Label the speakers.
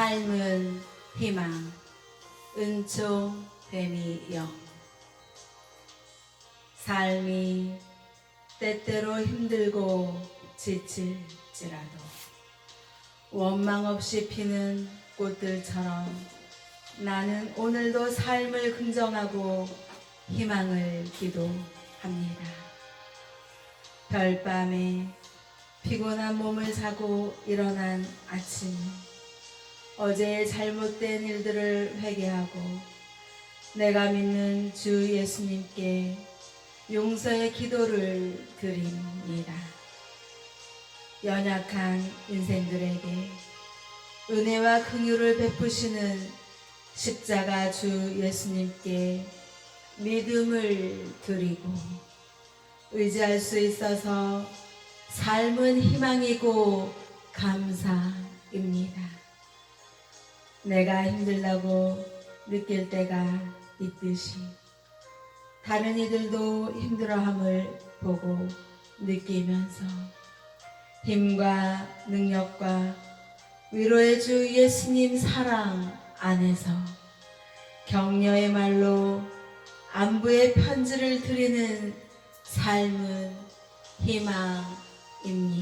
Speaker 1: 삶은 희망 은총 뱀이여 삶이 때때로 힘들고 지칠지라도 원망 없이 피는 꽃들처럼 나는 오늘도 삶을 긍정하고 희망을 기도합니다. 별밤에 피곤한 몸을 자고 일어난 아침 어제의 잘못된 일들을 회개하고 내가 믿는 주 예수님께 용서의 기도를 드립니다. 연약한 인생들에게 은혜와 긍휼을 베푸시는 십자가 주 예수님께 믿음을 드리고 의지할 수 있어서 삶은 희망이고 감사입니다. 내가 힘들다고 느낄 때가 있듯이 다른 이들도 힘들어함을 보고 느끼면서 힘과 능력과 위로의 주 예수님 사랑 안에서 격려의 말로 안부의 편지를 드리는 삶은 희망입니다.